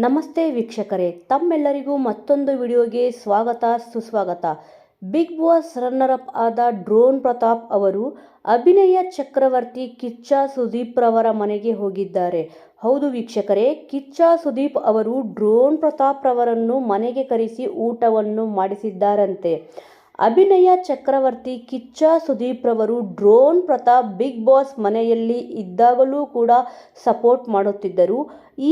ನಮಸ್ತೆ ವೀಕ್ಷಕರೇ, ತಮ್ಮೆಲ್ಲರಿಗೂ ಮತ್ತೊಂದು ವಿಡಿಯೋಗೆ ಸ್ವಾಗತ, ಸುಸ್ವಾಗತ. ಬಿಗ್ ಬಾಸ್ ರನ್ನರ್ ಅಪ್ ಆದ ಡ್ರೋನ್ ಪ್ರತಾಪ್ ಅವರು ಅಭಿನಯ ಚಕ್ರವರ್ತಿ ಕಿಚ್ಚ ಸುದೀಪ್ ರವರ ಮನೆಗೆ ಹೋಗಿದ್ದಾರೆ. ಹೌದು ವೀಕ್ಷಕರೇ, ಕಿಚ್ಚ ಸುದೀಪ್ ಅವರು ಡ್ರೋನ್ ಪ್ರತಾಪ್ ರವರನ್ನು ಮನೆಗೆ ಕರೆಸಿ ಊಟವನ್ನು ಮಾಡಿಸಿದ್ದಾರಂತೆ. ಅಭಿನಯ ಚಕ್ರವರ್ತಿ ಕಿಚ್ಚ ಸುದೀಪ್ ರವರು ಡ್ರೋನ್ ಪ್ರತಾಪ್ ಬಿಗ್ ಬಾಸ್ ಮನೆಯಲ್ಲಿ ಇದ್ದಾಗಲೂ ಕೂಡ ಸಪೋರ್ಟ್ ಮಾಡುತ್ತಿದ್ದರು.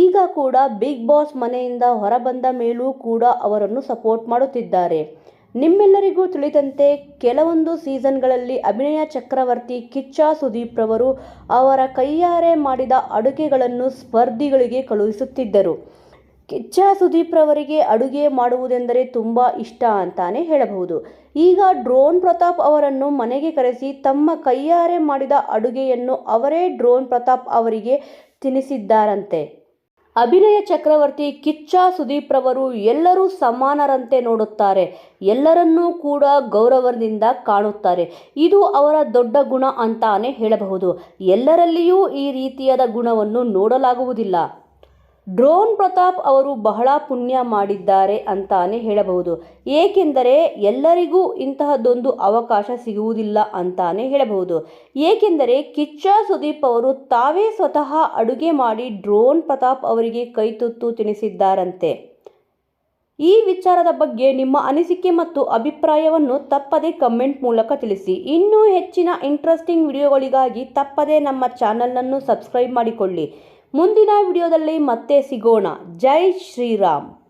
ಈಗ ಕೂಡ ಬಿಗ್ ಬಾಸ್ ಮನೆಯಿಂದ ಹೊರಬಂದ ಮೇಲೂ ಕೂಡ ಅವರನ್ನು ಸಪೋರ್ಟ್ ಮಾಡುತ್ತಿದ್ದಾರೆ. ನಿಮ್ಮೆಲ್ಲರಿಗೂ ತಿಳಿದಂತೆ ಕೆಲವೊಂದು ಸೀಸನ್ಗಳಲ್ಲಿ ಅಭಿನಯ ಚಕ್ರವರ್ತಿ ಕಿಚ್ಚ ಸುದೀಪ್ ರವರು ಅವರ ಕೈಯಾರೆ ಮಾಡಿದ ಅಡುಗೆಗಳನ್ನು ಸ್ಪರ್ಧಿಗಳಿಗೆ ಕಳುಹಿಸುತ್ತಿದ್ದರು. ಕಿಚ್ಚ ಸುದೀಪ್ ರವರಿಗೆ ಅಡುಗೆ ಮಾಡುವುದೆಂದರೆ ತುಂಬ ಇಷ್ಟ ಅಂತಾನೆ ಹೇಳಬಹುದು. ಈಗ ಡ್ರೋನ್ ಪ್ರತಾಪ್ ಅವರನ್ನು ಮನೆಗೆ ಕರೆಸಿ ತಮ್ಮ ಕೈಯಾರೆ ಮಾಡಿದ ಅಡುಗೆಯನ್ನು ಅವರೇ ಡ್ರೋನ್ ಪ್ರತಾಪ್ ಅವರಿಗೆ ತಿನ್ನಿಸಿದ್ದಾರಂತೆ ಅಭಿನಯ ಚಕ್ರವರ್ತಿ ಕಿಚ್ಚ ಸುದೀಪ್ ರವರು ಎಲ್ಲರೂ ಸಮಾನರಂತೆ ನೋಡುತ್ತಾರೆ. ಎಲ್ಲರನ್ನೂ ಕೂಡ ಗೌರವದಿಂದ ಕಾಣುತ್ತಾರೆ. ಇದು ಅವರ ದೊಡ್ಡ ಗುಣ ಅಂತಾನೆ ಹೇಳಬಹುದು. ಎಲ್ಲರಲ್ಲಿಯೂ ಈ ರೀತಿಯಾದ ಗುಣವನ್ನು ನೋಡಲಾಗುವುದಿಲ್ಲ. ಡ್ರೋನ್ ಪ್ರತಾಪ್ ಅವರು ಬಹಳ ಪುಣ್ಯ ಮಾಡಿದ್ದಾರೆ ಅಂತಾನೆ ಹೇಳಬಹುದು. ಏಕೆಂದರೆ ಎಲ್ಲರಿಗೂ ಇಂತಹದ್ದೊಂದು ಅವಕಾಶ ಸಿಗುವುದಿಲ್ಲ ಅಂತಾನೆ ಹೇಳಬಹುದು. ಏಕೆಂದರೆ ಕಿಚ್ಚ ಸುದೀಪ್ ಅವರು ತಾವೇ ಸ್ವತಃ ಅಡುಗೆ ಮಾಡಿ ಡ್ರೋನ್ ಪ್ರತಾಪ್ ಅವರಿಗೆ ಕೈತುತ್ತು ತಿಳಿಸಿದ್ದಾರಂತೆ ಈ ವಿಚಾರದ ಬಗ್ಗೆ ನಿಮ್ಮ ಅನಿಸಿಕೆ ಮತ್ತು ಅಭಿಪ್ರಾಯವನ್ನು ತಪ್ಪದೇ ಕಮೆಂಟ್ ಮೂಲಕ ತಿಳಿಸಿ. ಇನ್ನೂ ಹೆಚ್ಚಿನ ಇಂಟ್ರೆಸ್ಟಿಂಗ್ ವಿಡಿಯೋಗಳಿಗಾಗಿ ತಪ್ಪದೇ ನಮ್ಮ ಚಾನಲನ್ನು ಸಬ್ಸ್ಕ್ರೈಬ್ ಮಾಡಿಕೊಳ್ಳಿ. ಮುಂದಿನ ವಿಡಿಯೋದಲ್ಲಿ ಮತ್ತೆ ಸಿಗೋಣ. ಜೈ ಶ್ರೀರಾಮ್.